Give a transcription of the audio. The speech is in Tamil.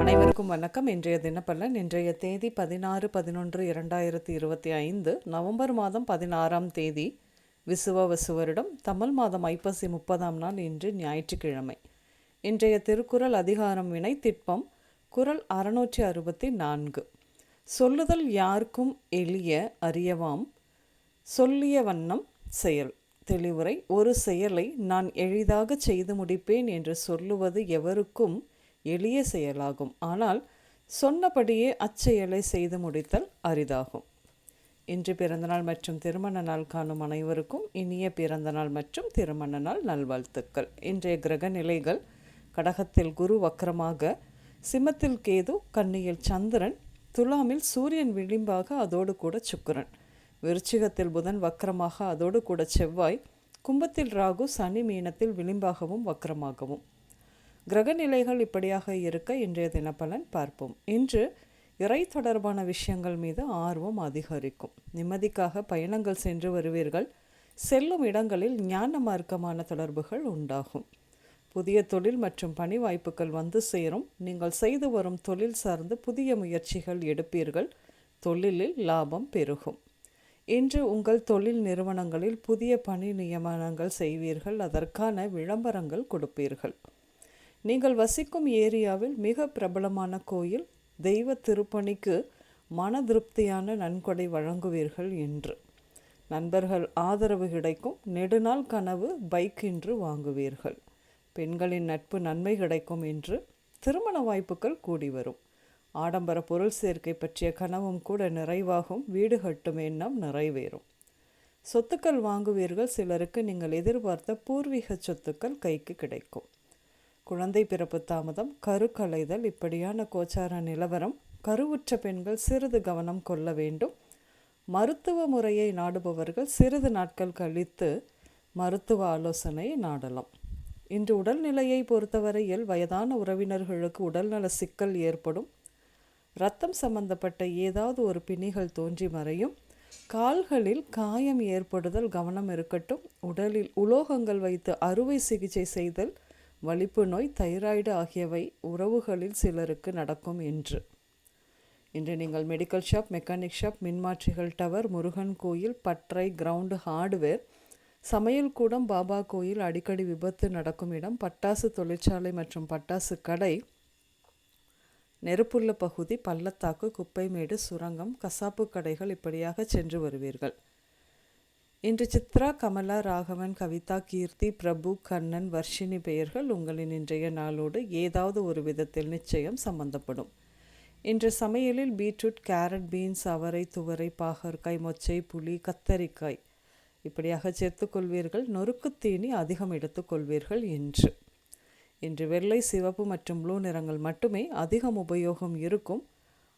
அனைவருக்கும் வணக்கம். இன்றைய தினப்பலன் இன்றைய தேதி பதினாறு பதினொன்று இரண்டாயிரத்தி இருபத்தி ஐந்து நவம்பர் மாதம் பதினாறாம் தேதி விசுவ வசுவரிடம் தமிழ் மாதம் ஐப்பசி முப்பதாம் நாள் இன்று ஞாயிற்றுக்கிழமை. இன்றைய திருக்குறள் அதிகாரம் வினை திட்பம் குறள் அறுநூற்றி அறுபத்தி நான்கு. சொல்லுதல் யாருக்கும் எளிய அறியவாம் சொல்லிய வண்ணம் செயல். தெளிவுரை ஒரு செயலை நான் எளிதாக செய்து முடிப்பேன் என்று சொல்லுவது எவருக்கும் எளிய செயலாகும். ஆனால் சொன்னபடியே அச்செயலை செய்து முடித்தல் அரிதாகும். இன்று பிறந்தநாள் மற்றும் திருமண நாள் காணும் அனைவருக்கும் இனிய பிறந்தநாள் மற்றும் திருமண நாள் நல்வாழ்த்துக்கள். இன்றைய கிரக நிலைகள் கடகத்தில் குரு வக்கரமாக சிம்மத்தில் கேது கன்னியில் சந்திரன் துலாமில் சூரியன் விளிம்பாக அதோடு கூட சுக்கரன். விருச்சிகத்தில் புதன் வக்கரமாக அதோடு கூட செவ்வாய் கும்பத்தில் ராகு சனி மீனத்தில் விளிம்பாகவும் வக்கரமாகவும். கிரகநிலைகள் இப்படியாக இருக்க இன்றைய தினப்பலன் பார்ப்போம். இன்று இறை தொடர்பான விஷயங்கள் மீது ஆர்வம் அதிகரிக்கும். நிம்மதிக்காக பயணங்கள் சென்று வருவீர்கள். செல்லும் இடங்களில் ஞான மார்க்கமான தொடர்புகள் உண்டாகும். புதிய தொழில் மற்றும் பணி வாய்ப்புகள் வந்து சேரும். நீங்கள் செய்து வரும் தொழில் சார்ந்து புதிய முயற்சிகள் எடுப்பீர்கள். தொழிலில் லாபம் பெருகும். இன்று உங்கள் தொழில் நிறுவனங்களில் புதிய பணி நியமனங்கள் செய்வீர்கள். அதற்கான விளம்பரங்கள் கொடுப்பீர்கள். நீங்கள் வசிக்கும் ஏரியாவில் மிக பிரபலமான கோயில் தெய்வ திருப்பணிக்கு மன திருப்தியான நன்கொடை வழங்குவீர்கள் என்று. நண்பர்கள் ஆதரவு கிடைக்கும் நெடுநாள் கனவு பைக் என்று வாங்குவீர்கள். பெண்களின் நட்பு நன்மை கிடைக்கும் என்று திருமண வாய்ப்புகள் கூடி வரும். ஆடம்பர பொருள் சேர்க்கை பற்றிய கனவும் கூட நிறைவாகும் வீடு கட்டும் எண்ணம் நிறைவேறும். சொத்துக்கள் வாங்குவீர்கள் சிலருக்கு நீங்கள் எதிர்பார்த்த பூர்வீக சொத்துக்கள் கைக்கு கிடைக்கும். குழந்தை பிறப்பு தாமதம் கரு கலைதல் இப்படியான கோச்சார நிலவரம் கருவுற்ற பெண்கள் சிறிது கவனம் கொள்ள வேண்டும். மருத்துவ முறையை நாடுபவர்கள் சிறிது நாட்கள் கழித்து மருத்துவ ஆலோசனை நாடலாம். இன்று உடல்நிலையை பொறுத்தவரையில் வயதான உறவினர்களுக்கு உடல்நல சிக்கல் ஏற்படும். இரத்தம் சம்பந்தப்பட்ட ஏதாவது ஒரு பிணிகள் தோன்றி மறையும். கால்களில் காயம் ஏற்படுதல் கவனம் இருக்கட்டும். உடலில் உலோகங்கள் வைத்து அறுவை சிகிச்சை செய்தல் வலிப்பு நோய் தைராய்டு ஆகியவை உறவுகளில் சிலருக்கு நடக்கும் என்று. இன்று நீங்கள் மெடிக்கல் ஷாப் மெக்கானிக் ஷாப் மின்மாற்றிகள் டவர் முருகன் கோயில் பற்றை கிரவுண்டு ஹார்ட்வேர் சமையல் கூடம் பாபா கோயில் அடிக்கடி விபத்து நடக்கும் இடம் பட்டாசு தொழிற்சாலை மற்றும் பட்டாசு கடை நெருப்புள்ள பகுதி பள்ளத்தாக்கு குப்பைமேடு சுரங்கம் கசாப்பு கடைகள் இப்படியாக சென்று வருவீர்கள். இன்று சித்ரா கமலா ராகவன் கவிதா கீர்த்தி பிரபு கண்ணன் வர்ஷினி பெயர்கள் உங்களின் இன்றைய நாளோடு ஏதாவது ஒரு விதத்தில் நிச்சயம் சம்பந்தப்படும். இன்று சமையலில் பீட்ரூட் கேரட் பீன்ஸ் அவரை துவரை பாகற்காய் மொச்சை புளி கத்தரிக்காய். இப்படியாக சேர்த்துக்கொள்வீர்கள் நொறுக்குத்தீனி அதிகம் எடுத்துக்கொள்வீர்கள் என்று. இன்று வெள்ளை சிவப்பு மற்றும் ப்ளூ நிறங்கள் மட்டுமே அதிகம் உபயோகம் இருக்கும்.